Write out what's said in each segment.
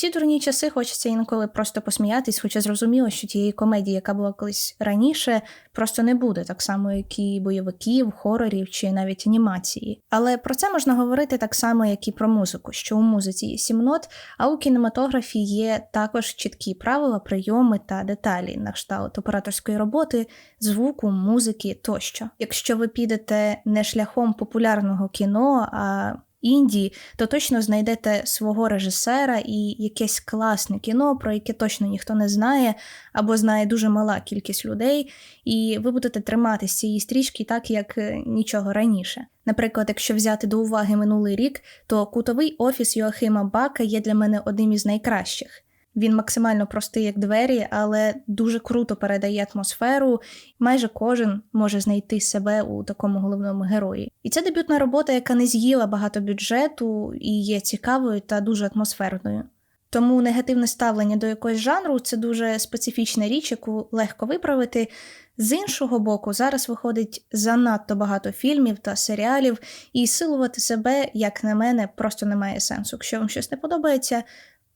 ці дурні часи хочеться інколи просто посміятись, хоча зрозуміло, що тієї комедії, яка була колись раніше, просто не буде, так само, як і бойовиків, хорорів чи навіть анімації. Але про це можна говорити так само, як і про музику, що у музиці є сім нот, а у кінематографі є також чіткі правила, прийоми та деталі на кшталт операторської роботи, звуку, музики тощо. Якщо ви підете не шляхом популярного кіно, а Індії, то точно знайдете свого режисера і якесь класне кіно, про яке точно ніхто не знає, або знає дуже мала кількість людей, і ви будете триматися цієї стрічки так, як е, нічого раніше. Наприклад, якщо взяти до уваги минулий рік, то кутовий офіс Йоахима Бака є для мене одним із найкращих. Він максимально простий, як двері, але дуже круто передає атмосферу. Майже кожен може знайти себе у такому головному герої. І це дебютна робота, яка не з'їла багато бюджету і є цікавою та дуже атмосферною. Тому негативне ставлення до якогось жанру це дуже специфічна річ, яку легко виправити. З іншого боку, зараз виходить занадто багато фільмів та серіалів, і силувати себе, як на мене, просто немає сенсу. Якщо вам щось не подобається,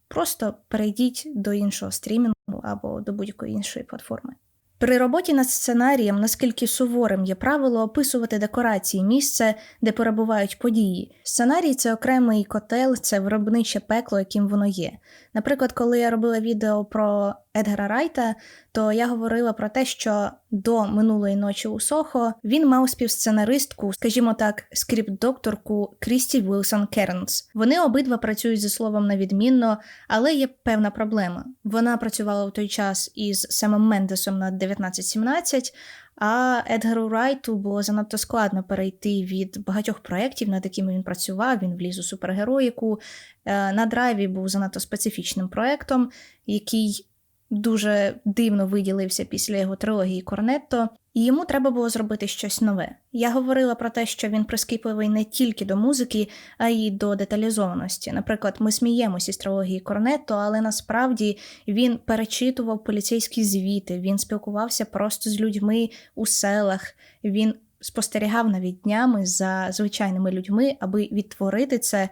Просто перейдіть до іншого стрімінгу або до будь-якої іншої платформи. При роботі над сценарієм, наскільки суворим є правило описувати декорації місце, де перебувають події. Сценарій це окремий котел, це виробниче пекло, яким воно є. Наприклад, коли я робила відео про Едгара Райта, то я говорила про те, що до минулої ночі у Сохо він мав співсценаристку, скажімо так, скрипт-докторку Крісті Вілсон Кернс. Вони обидва працюють зі словом на відмінно, але є певна проблема. Вона працювала у той час із Семом Мендесом над 1917, а Едгару Райту було занадто складно перейти від багатьох проєктів, над якими він працював. Він вліз у супергероїку. Е, на драйві був занадто специфічним проєктом, який дуже дивно виділився після його трилогії Корнетто, і йому треба було зробити щось нове. Я говорила про те, що він прискіпливий не тільки до музики, а й до деталізованості. Наприклад, ми сміємося з трилогії Корнетто, але насправді він перечитував поліцейські звіти, він спілкувався просто з людьми у селах. він спостерігав навіть днями за звичайними людьми, аби відтворити це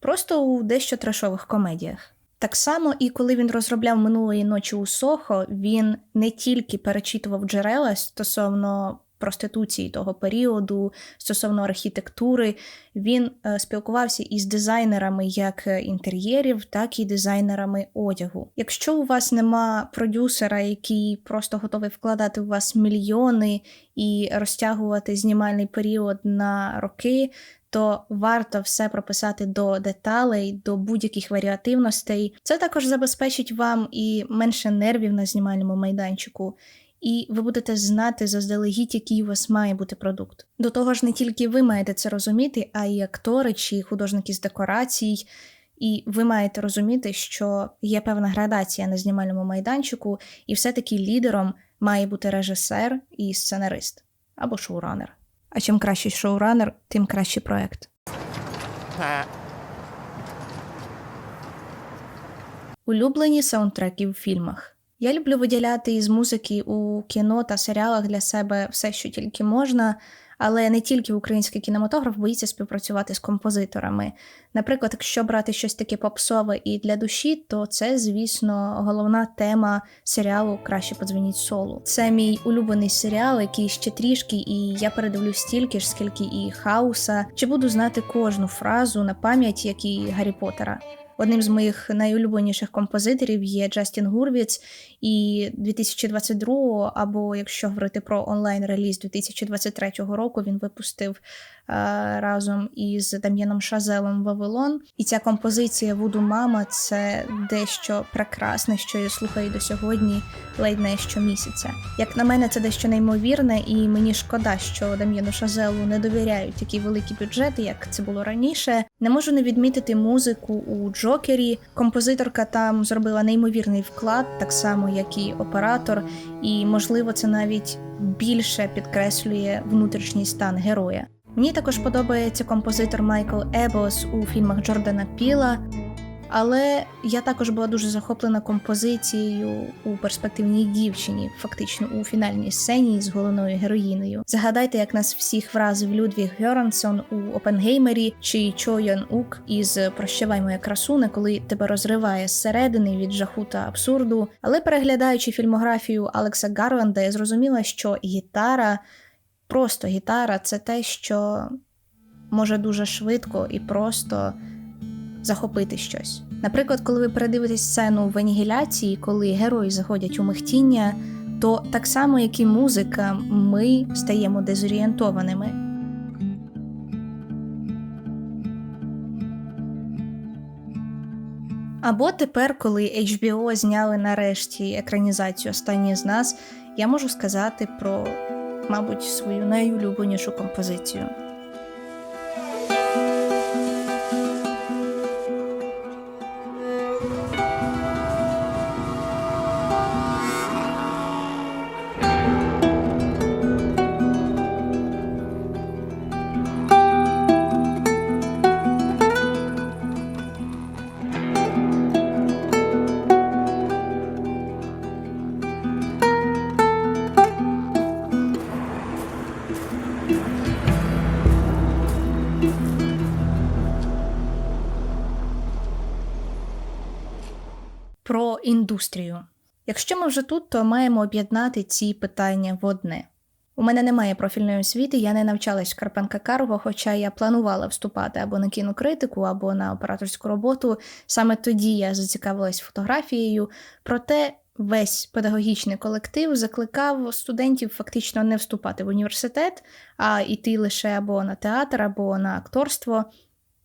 просто у дещо трешових комедіях. Так само, і коли він розробляв минулої ночі у Сохо, він не тільки перечитував джерела стосовно проституції того періоду, стосовно архітектури, він е, спілкувався із дизайнерами як інтер'єрів, так і дизайнерами одягу. Якщо у вас нема продюсера, який просто готовий вкладати у вас мільйони і розтягувати знімальний період на роки, то варто все прописати до деталей, до будь-яких варіативностей. Це також забезпечить вам і менше нервів на знімальному майданчику. І ви будете знати заздалегідь, який у вас має бути продукт. До того ж, не тільки ви маєте це розуміти, а й актори чи художники з декорацій. І ви маєте розуміти, що є певна градація на знімальному майданчику, і все-таки лідером має бути режисер і сценарист або шоуранер. А чим кращий шоуранер, тим кращий проект. Улюблені саундтреки в фільмах. Я люблю виділяти із музики у кіно та серіалах для себе все, що тільки можна, але не тільки український кінематограф боїться співпрацювати з композиторами. Наприклад, якщо брати щось таке попсове і для душі, то це, звісно, головна тема серіалу Краще подзвоніть солу. Це мій улюблений серіал, який ще трішки, і я передивлю стільки ж, скільки і хаоса. Чи буду знати кожну фразу на пам'ять, як і Гаррі Поттера. Одним з моїх найулюбленіших композиторів є Джастін Гурвіц, і 2022, або якщо говорити про онлайн-реліз 2023 року, він випустив разом із Дам'яном Шазелом Вавилон. І ця композиція Вуду Мама це дещо прекрасне, що я слухаю до сьогодні, ледь не щомісяця. Як на мене, це дещо неймовірне, і мені шкода, що Дам'яну Шазелу не довіряють такі великі бюджети, як це було раніше. Не можу не відмітити музику у Джокері. Композиторка там зробила неймовірний вклад, так само як і оператор, і можливо, це навіть більше підкреслює внутрішній стан героя. Мені також подобається композитор Майкл Ебос у фільмах Джордана Піла. Але я також була дуже захоплена композицією у перспективній дівчині, фактично у фінальній сцені з головною героїнею. Згадайте, як нас всіх вразив Людвіг Гьорансон у Опенгеймері чи Чо Йон Ук із Прощавай моя красуне, коли тебе розриває зсередини від жаху та абсурду. Але переглядаючи фільмографію Алекса Гарланда, я зрозуміла, що гітара, просто гітара це те, що може дуже швидко і просто захопити щось. Наприклад, коли ви передивитесь сцену в анігіляції, коли герої заходять у михтіння, то так само, як і музика, ми стаємо дезорієнтованими. Або тепер, коли HBO зняли нарешті екранізацію останні з нас, я можу сказати про, мабуть, свою найулюбленішу композицію. Про індустрію. Якщо ми вже тут, то маємо об'єднати ці питання в одне. У мене немає профільної освіти, я не навчалась Карпенка Карго, хоча я планувала вступати або на кінокритику, або на операторську роботу. Саме тоді я зацікавилась фотографією. Проте весь педагогічний колектив закликав студентів фактично не вступати в університет, а йти лише або на театр, або на акторство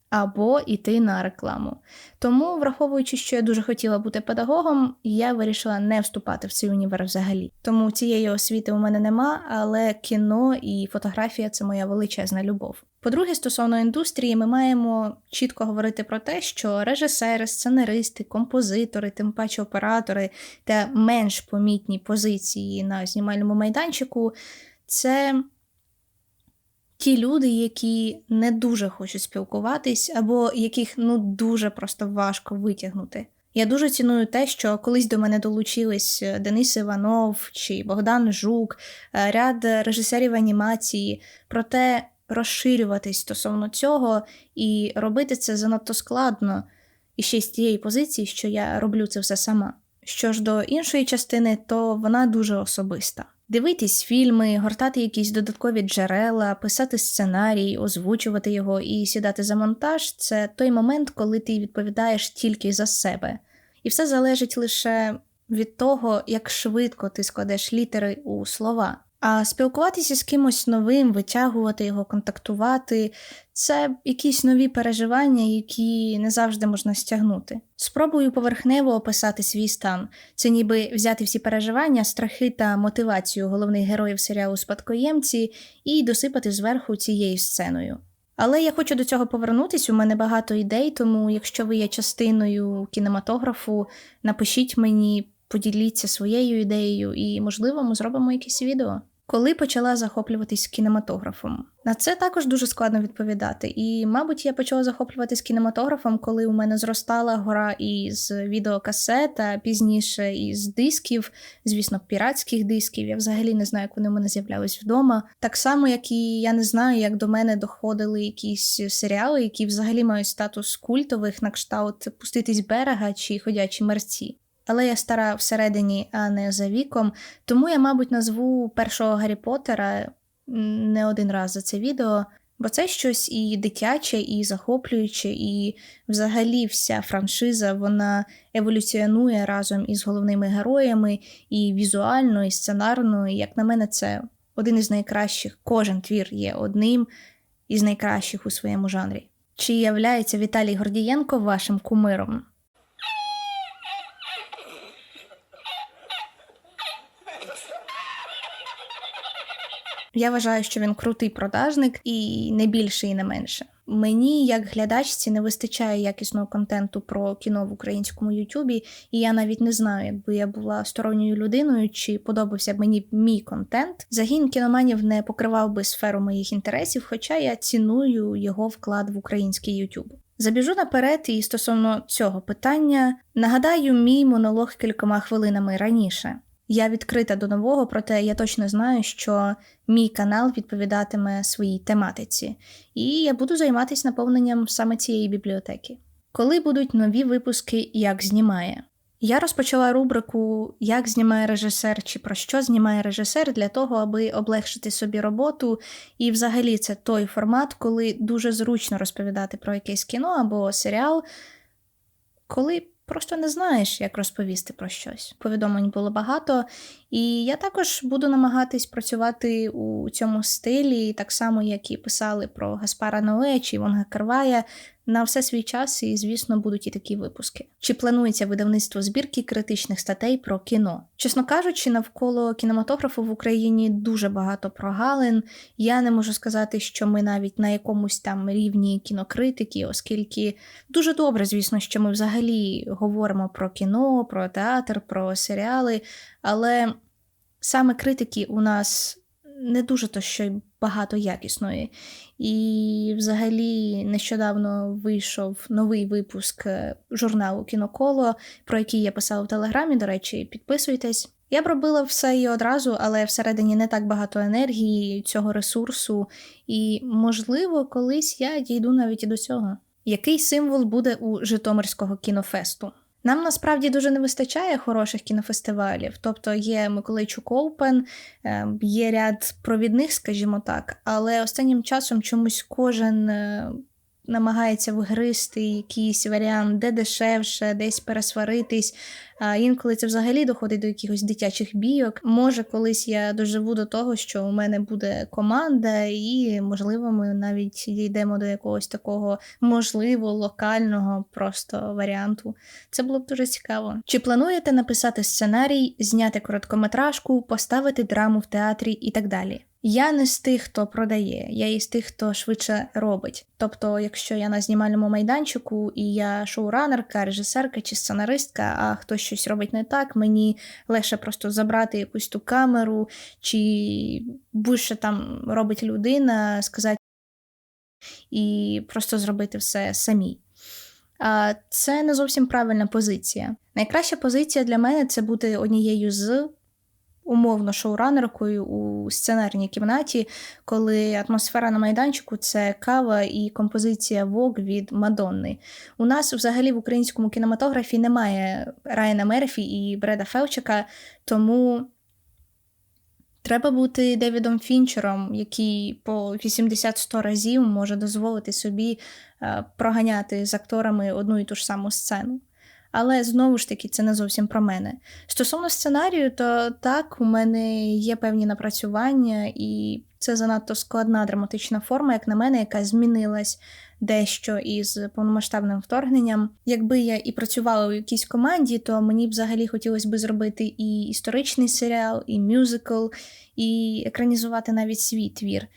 або йти на рекламу. Тому, враховуючи, що я дуже хотіла бути педагогом, я вирішила не вступати в цей універ взагалі. Тому цієї освіти у мене нема, але кіно і фотографія це моя величезна любов. По-друге, стосовно індустрії, ми маємо чітко говорити про те, що режисери, сценаристи, композитори, тим паче оператори та менш помітні позиції на знімальному майданчику це ті люди, які не дуже хочуть спілкуватись, або яких ну дуже просто важко витягнути. Я дуже ціную те, що колись до мене долучились е, Денис Іванов чи Богдан Жук, е, ряд режисерів анімації, проте розширюватись стосовно цього і робити це занадто складно і ще з тієї позиції, що я роблю це все сама. Що ж до іншої частини, то вона дуже особиста. Дивитись фільми, гортати якісь додаткові джерела, писати сценарій, озвучувати його і сідати за монтаж це той момент, коли ти відповідаєш тільки за себе. І все залежить лише від того, як швидко ти складеш літери у слова. А спілкуватися з кимось новим, витягувати його, контактувати це якісь нові переживання, які не завжди можна стягнути. Спробую поверхнево описати свій стан. Це ніби взяти всі переживання, страхи та мотивацію головних героїв серіалу Спадкоємці і досипати зверху цією сценою. Але я хочу до цього повернутися. У мене багато ідей, тому якщо ви є частиною кінематографу, напишіть мені, поділіться своєю ідеєю, і, можливо, ми зробимо якесь відео. Коли почала захоплюватись кінематографом, на це також дуже складно відповідати. І, мабуть, я почала захоплюватись кінематографом, коли у мене зростала гора із відеокасет, а пізніше із дисків, звісно, піратських дисків. Я взагалі не знаю, як вони у мене з'являлись вдома. Так само, як і я не знаю, як до мене доходили якісь серіали, які взагалі мають статус культових, на кшталт пуститись берега чи ходячі мерці але я стара всередині, а не за віком. Тому я, мабуть, назву першого Гаррі Поттера не один раз за це відео, бо це щось і дитяче, і захоплююче, і взагалі вся франшиза вона еволюціонує разом із головними героями, і візуально, і сценарно. І, Як на мене, це один із найкращих. Кожен твір є одним із найкращих у своєму жанрі. Чи являється Віталій Гордієнко вашим кумиром? Я вважаю, що він крутий продажник і не більше, і не менше. Мені, як глядачці, не вистачає якісного контенту про кіно в українському Ютубі, і я навіть не знаю, якби я була сторонньою людиною, чи подобався б мені мій контент. Загін кіноманів не покривав би сферу моїх інтересів, хоча я ціную його вклад в український Ютуб. Забіжу наперед, і стосовно цього питання нагадаю мій монолог кількома хвилинами раніше. Я відкрита до нового, проте я точно знаю, що мій канал відповідатиме своїй тематиці, і я буду займатися наповненням саме цієї бібліотеки. Коли будуть нові випуски Як знімає. Я розпочала рубрику Як знімає режисер чи про що знімає режисер для того, аби облегшити собі роботу. І взагалі це той формат, коли дуже зручно розповідати про якесь кіно або серіал, коли просто не знаєш, як розповісти про щось. Повідомлень було багато, і я також буду намагатись працювати у цьому стилі, так само, як і писали про Гаспара Ное чи Івонга Карвая, на все свій час, і, звісно, будуть і такі випуски. Чи планується видавництво збірки критичних статей про кіно? Чесно кажучи, навколо кінематографу в Україні дуже багато прогалин. Я не можу сказати, що ми навіть на якомусь там рівні кінокритики, оскільки дуже добре, звісно, що ми взагалі говоримо про кіно, про театр, про серіали, але саме критики у нас не дуже то що й багато якісної. І взагалі нещодавно вийшов новий випуск е, журналу Кіноколо, про який я писала в Телеграмі. До речі, підписуйтесь. Я б робила все і одразу, але всередині не так багато енергії, цього ресурсу, і, можливо, колись я дійду навіть і до цього. Який символ буде у Житомирського кінофесту? Нам насправді дуже не вистачає хороших кінофестивалів. Тобто є Миколайчук Оупен, е, є ряд провідних, скажімо так, але останнім часом чомусь кожен е, намагається вигристи якийсь варіант, де дешевше, десь пересваритись. А інколи це взагалі доходить до якихось дитячих бійок. Може, колись я доживу до того, що у мене буде команда, і, можливо, ми навіть дійдемо до якогось такого можливо локального просто варіанту. Це було б дуже цікаво. Чи плануєте написати сценарій, зняти короткометражку, поставити драму в театрі і так далі? Я не з тих, хто продає, я із тих, хто швидше робить. Тобто, якщо я на знімальному майданчику і я шоуранерка, режисерка чи сценаристка, а хтось щось робить не так, мені легше просто забрати якусь ту камеру, чи будь-що там робить людина, сказати і просто зробити все самі. Це не зовсім правильна позиція. Найкраща позиція для мене це бути однією з умовно шоуранеркою у сценарній кімнаті, коли атмосфера на майданчику це кава і композиція Вог від Мадонни. У нас взагалі в українському кінематографі немає Райана Мерфі і Бреда Фелчика, тому. Треба бути Девідом Фінчером, який по 80-100 разів може дозволити собі е, проганяти з акторами одну і ту ж саму сцену. Але знову ж таки, це не зовсім про мене. Стосовно сценарію, то так, у мене є певні напрацювання, і це занадто складна драматична форма, як на мене, яка змінилась дещо із повномасштабним вторгненням. Якби я і працювала у якійсь команді, то мені б взагалі хотілося б зробити і історичний серіал, і мюзикл, і екранізувати навіть свій твір.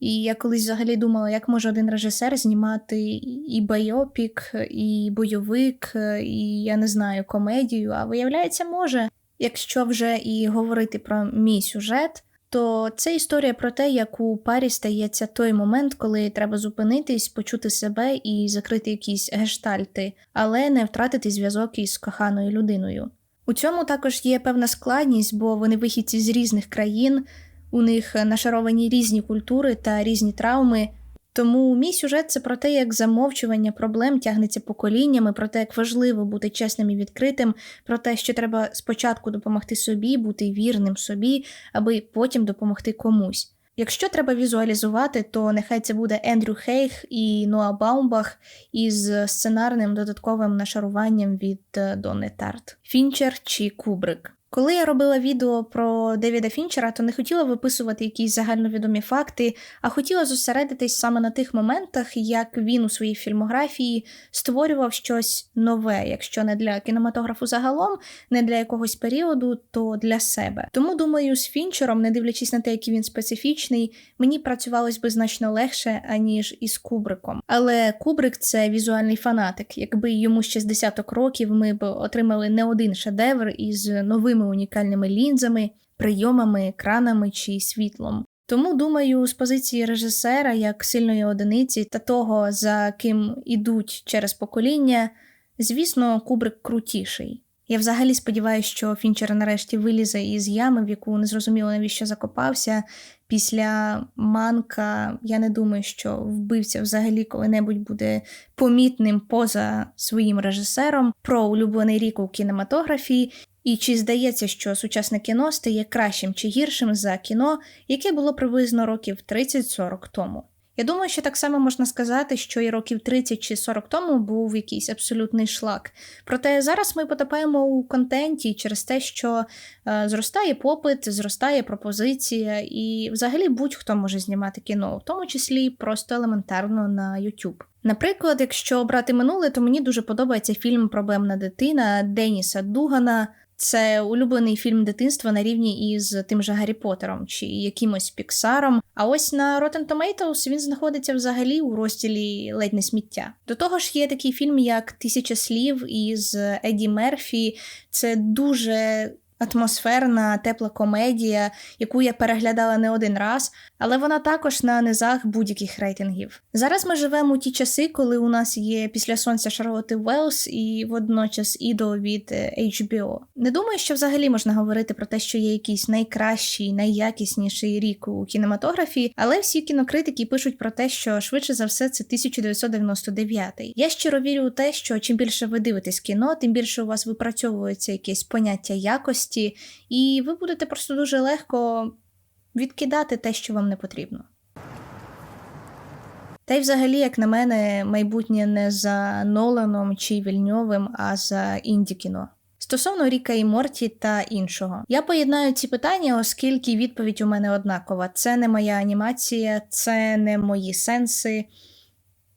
І я колись взагалі думала, як може один режисер знімати і байопік, і бойовик, і я не знаю, комедію. А виявляється, може, якщо вже і говорити про мій сюжет, то це історія про те, як у парі стається той момент, коли треба зупинитись, почути себе і закрити якісь гештальти, але не втратити зв'язок із коханою людиною. У цьому також є певна складність, бо вони вихідці з різних країн. У них нашаровані різні культури та різні травми. Тому мій сюжет це про те, як замовчування проблем тягнеться поколіннями, про те, як важливо бути чесним і відкритим, про те, що треба спочатку допомогти собі, бути вірним собі, аби потім допомогти комусь. Якщо треба візуалізувати, то нехай це буде Ендрю Хейх і Ноа Баумбах із сценарним додатковим нашаруванням від Донни Тарт, Фінчер чи Кубрик. Коли я робила відео про Девіда Фінчера, то не хотіла виписувати якісь загальновідомі факти, а хотіла зосередитись саме на тих моментах, як він у своїй фільмографії створював щось нове, якщо не для кінематографу загалом, не для якогось періоду, то для себе. Тому думаю, з Фінчером, не дивлячись на те, який він специфічний, мені працювалось би значно легше, аніж із Кубриком. Але Кубрик це візуальний фанатик. Якби йому ще з десяток років ми б отримали не один шедевр із новим новими унікальними лінзами, прийомами, екранами чи світлом. Тому думаю, з позиції режисера як сильної одиниці та того, за ким ідуть через покоління, звісно, Кубрик крутіший. Я взагалі сподіваюся, що Фінчер нарешті вилізе із ями, в яку не зрозуміло навіщо закопався. Після манка я не думаю, що вбивця взагалі коли-небудь буде помітним поза своїм режисером про улюблений рік у кінематографії. І чи здається, що сучасне кіно стає кращим чи гіршим за кіно, яке було приблизно років 30-40 тому? Я думаю, що так само можна сказати, що і років 30 чи 40 тому був якийсь абсолютний шлак. Проте зараз ми потопаємо у контенті через те, що е, зростає попит, зростає пропозиція, і взагалі будь-хто може знімати кіно, в тому числі просто елементарно на YouTube. Наприклад, якщо брати минуле, то мені дуже подобається фільм Проблемна дитина Деніса Дугана. Це улюблений фільм дитинства на рівні із тим же Гаррі Поттером чи якимось Піксаром. А ось на Rotten Tomatoes він знаходиться взагалі у розділі ледь не сміття. До того ж, є такий фільм, як Тисяча слів із Еді Мерфі. Це дуже атмосферна, тепла комедія, яку я переглядала не один раз, але вона також на низах будь-яких рейтингів. Зараз ми живемо у ті часи, коли у нас є після сонця Шарлоти Велс і водночас ідол від HBO. Не думаю, що взагалі можна говорити про те, що є якийсь найкращий, найякісніший рік у кінематографії, але всі кінокритики пишуть про те, що швидше за все це 1999. Я щиро вірю у те, що чим більше ви дивитесь кіно, тим більше у вас випрацьовується якесь поняття якості, і ви будете просто дуже легко відкидати те, що вам не потрібно. Та й взагалі, як на мене, майбутнє не за Ноланом чи Вільньовим, а за інді кіно. Стосовно Ріка і Морті та іншого, я поєднаю ці питання, оскільки відповідь у мене однакова: це не моя анімація, це не мої сенси.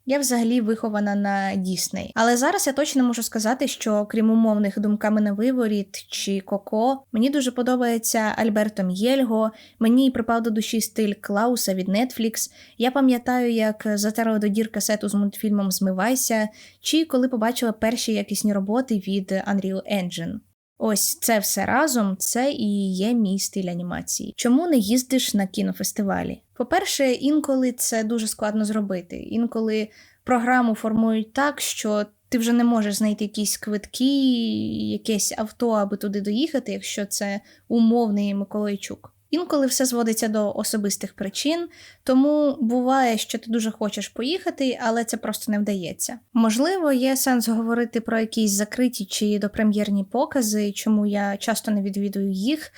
Я взагалі вихована на Дісней. Але зараз я точно можу сказати, що крім умовних думками на виворіт чи Коко, мені дуже подобається Альберто М'єльго, мені припав до душі стиль Клауса від Netflix. Я пам'ятаю, як затерла до дір касету з мультфільмом Змивайся, чи коли побачила перші якісні роботи від Unreal Engine. Ось це все разом, це і є мій стиль анімації. Чому не їздиш на кінофестивалі? По-перше, інколи це дуже складно зробити. Інколи програму формують так, що ти вже не можеш знайти якісь квитки, якесь авто, аби туди доїхати, якщо це умовний Миколайчук. Інколи все зводиться до особистих причин, тому буває, що ти дуже хочеш поїхати, але це просто не вдається. Можливо, є сенс говорити про якісь закриті чи допрем'єрні покази, чому я часто не відвідую їх.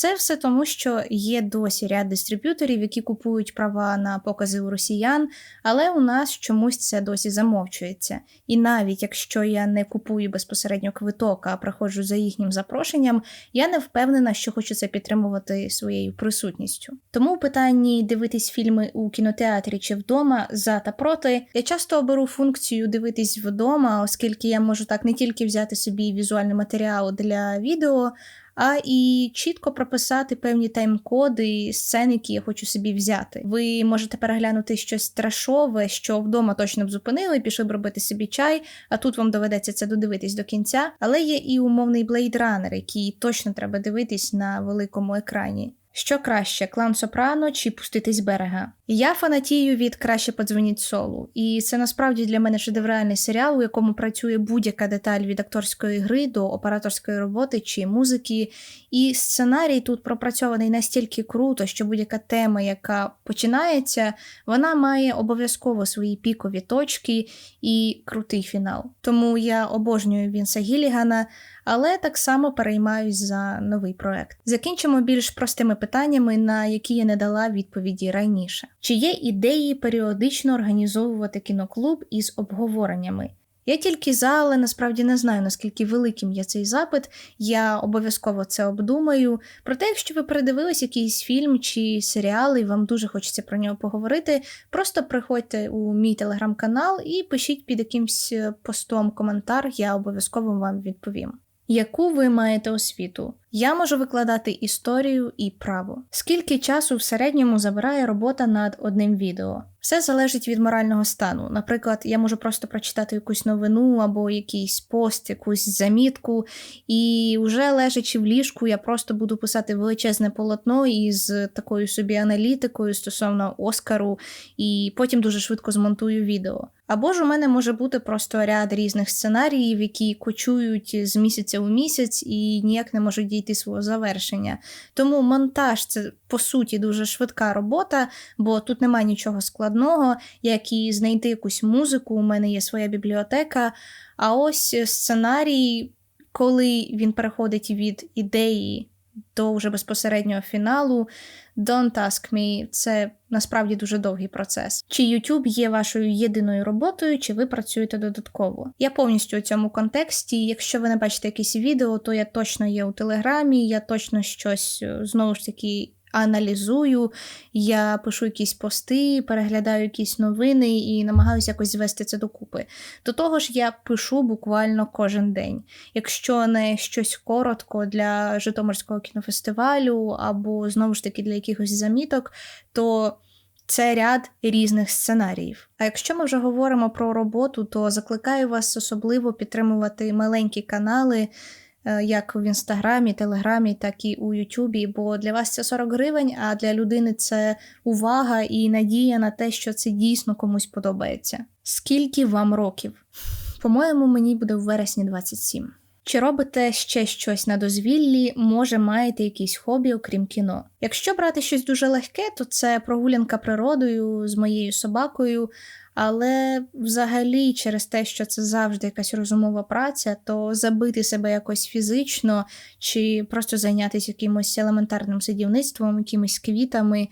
Це все тому, що є досі ряд дистриб'юторів, які купують права на покази у росіян, але у нас чомусь це досі замовчується. І навіть якщо я не купую безпосередньо квиток, а приходжу за їхнім запрошенням, я не впевнена, що хочу це підтримувати своєю присутністю. Тому у питанні дивитись фільми у кінотеатрі чи вдома за та проти, я часто оберу функцію дивитись вдома, оскільки я можу так не тільки взяти собі візуальний матеріал для відео а і чітко прописати певні тайм-коди, сцени, які я хочу собі взяти. Ви можете переглянути щось страшове, що вдома точно б зупинили, пішли б робити собі чай, а тут вам доведеться це додивитись до кінця. Але є і умовний Blade Runner, який точно треба дивитись на великому екрані. Що краще, клан Сопрано чи пуститись берега? Я фанатію від краще подзвоніть солу, і це насправді для мене шедевральний серіал, у якому працює будь-яка деталь від акторської гри до операторської роботи чи музики. І сценарій тут пропрацьований настільки круто, що будь-яка тема, яка починається, вона має обов'язково свої пікові точки і крутий фінал. Тому я обожнюю Вінса Гілігана але так само переймаюсь за новий проект. Закінчимо більш простими питаннями, на які я не дала відповіді раніше. Чи є ідеї періодично організовувати кіноклуб із обговореннями? Я тільки за, але насправді не знаю, наскільки великим є цей запит. Я обов'язково це обдумаю. Проте, якщо ви передивились якийсь фільм чи серіал, і вам дуже хочеться про нього поговорити, просто приходьте у мій телеграм-канал і пишіть під якимсь постом коментар, я обов'язково вам відповім. Яку ви маєте освіту? Я можу викладати історію і право. Скільки часу в середньому забирає робота над одним відео? Все залежить від морального стану. Наприклад, я можу просто прочитати якусь новину або якийсь пост, якусь замітку, і вже лежачи в ліжку, я просто буду писати величезне полотно із такою собі аналітикою стосовно Оскару, і потім дуже швидко змонтую відео. Або ж у мене може бути просто ряд різних сценаріїв, які кочують з місяця у місяць і ніяк не можуть дійти свого завершення. Тому монтаж це по суті дуже швидка робота, бо тут немає нічого складного, як і знайти якусь музику. У мене є своя бібліотека. А ось сценарій, коли він переходить від ідеї до вже безпосереднього фіналу. Don't ask me, це насправді дуже довгий процес. Чи YouTube є вашою єдиною роботою, чи ви працюєте додатково? Я повністю у цьому контексті. Якщо ви не бачите якісь відео, то я точно є у Телеграмі, я точно щось е, знову ж таки аналізую, я пишу якісь пости, переглядаю якісь новини і намагаюся якось звести це докупи. До того ж, я пишу буквально кожен день. Якщо не щось коротко для Житомирського кінофестивалю або знову ж таки для якихось заміток, то це ряд різних сценаріїв. А якщо ми вже говоримо про роботу, то закликаю вас особливо підтримувати маленькі канали. Е, як в інстаграмі, телеграмі, так і у Ютубі. Бо для вас це 40 гривень, а для людини це увага і надія на те, що це дійсно комусь подобається. Скільки вам років? По-моєму, мені буде в вересні 27. Чи робите ще щось на дозвіллі, може маєте якісь хобі, окрім кіно? Якщо брати щось дуже легке, то це прогулянка природою з моєю собакою, але взагалі, через те, що це завжди якась розумова праця, то забити себе якось фізично чи просто зайнятися якимось елементарним сидівництвом, якимись квітами,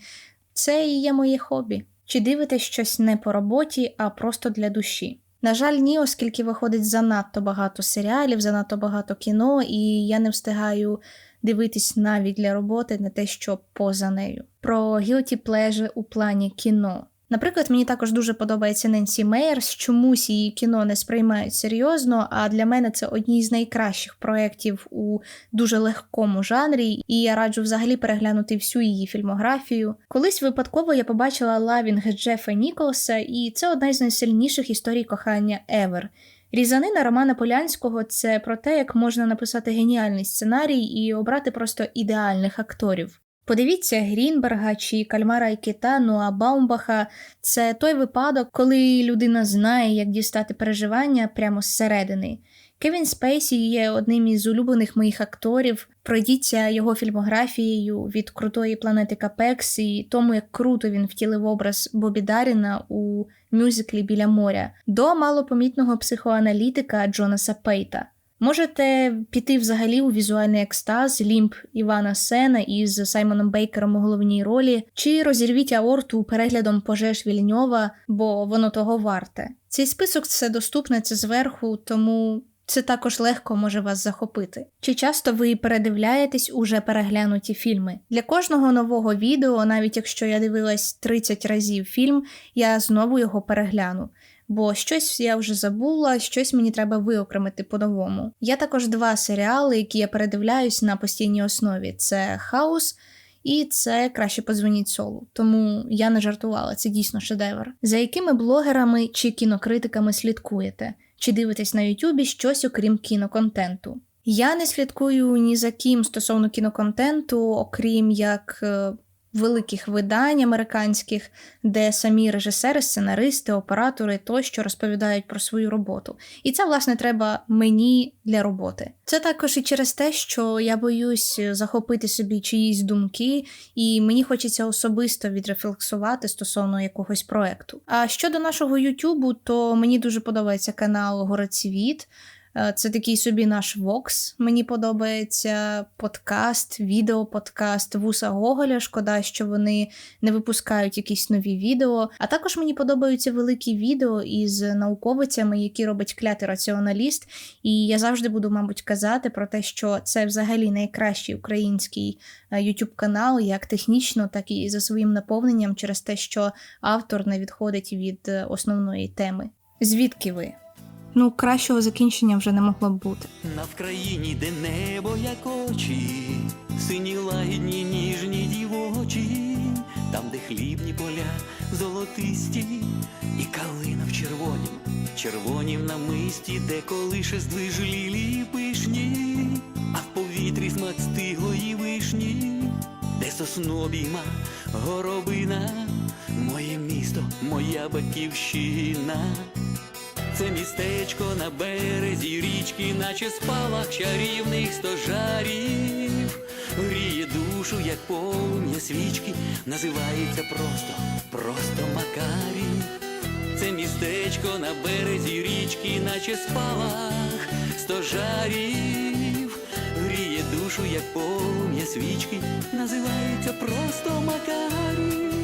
це і є моє хобі. Чи дивитесь щось не по роботі, а просто для душі? На жаль, ні, оскільки виходить занадто багато серіалів, занадто багато кіно, і я не встигаю дивитись навіть для роботи не те, що поза нею. Про guilty pleasure у плані кіно. Наприклад, мені також дуже подобається Ненсі Мейерс, чомусь її кіно не сприймають серйозно, а для мене це одні з найкращих проєктів у дуже легкому жанрі, і я раджу взагалі переглянути всю її фільмографію. Колись випадково я побачила лавінг Джефа Ніколса, і це одна з найсильніших історій кохання Ever. Різанина Романа Полянського це про те, як можна написати геніальний сценарій і обрати просто ідеальних акторів. Подивіться Грінберга чи Кальмара і Кита, ну а Баумбаха це той випадок, коли людина знає, як дістати переживання прямо зсередини. Кевін Спейсі є одним із улюблених моїх акторів. Пройдіться його фільмографією від крутої планети Капекс і тому, як круто він втілив образ Бобі Даріна у мюзиклі біля моря, до малопомітного психоаналітика Джонаса Пейта. Можете піти взагалі у візуальний екстаз, лімп Івана Сена із Саймоном Бейкером у головній ролі, чи розірвіть аорту переглядом пожеж Вільньова, бо воно того варте. Цей список це доступне це зверху, тому це також легко може вас захопити. Чи часто ви передивляєтесь уже переглянуті фільми? Для кожного нового відео, навіть якщо я дивилась 30 разів фільм, я знову його перегляну бо щось я вже забула, щось мені треба виокремити по-новому. Є також два серіали, які я передивляюсь на постійній основі: це Хаус. І це краще позвоніть солу, тому я не жартувала, це дійсно шедевр. За якими блогерами чи кінокритиками слідкуєте, чи дивитесь на Ютубі щось окрім кіноконтенту? Я не слідкую ні за ким стосовно кіноконтенту, окрім як е, великих видань американських, де самі режисери, сценаристи, оператори тощо розповідають про свою роботу. І це, власне, треба мені для роботи. Це також і через те, що я боюсь захопити собі чиїсь думки, і мені хочеться особисто відрефлексувати стосовно якогось проекту. А щодо нашого Ютубу, то мені дуже подобається канал Горецвіт. Е, це такий собі наш Вокс. Мені подобається подкаст, відеоподкаст Вуса Гоголя. Шкода, що вони не випускають якісь нові відео. А також мені подобаються великі відео із науковицями, які робить клятий раціоналіст. І я завжди буду, мабуть, казати про те, що це взагалі найкращий український е, youtube канал, як технічно, так і за своїм наповненням, через те, що автор не відходить від е, основної теми. Звідки ви? Ну, кращого закінчення вже не могло б бути. На Вкраїні, де небо як очі, сині лагідні, ніжні дівочі, там, де хлібні поля золотисті, і калина в червонім, червонім намисті, де колише здвиж лілії пишні, а в повітрі смак стиглої вишні, де сосну обійма горобина, моє місто, моя батьківщина. Це містечко на березі річки, наче спалах чарівних стожарів, гріє душу, як полум'я свічки, називається просто, просто Макарів. Це містечко на березі річки, наче спалах стожарів, гріє душу, як полум'я свічки, називається просто Макарів.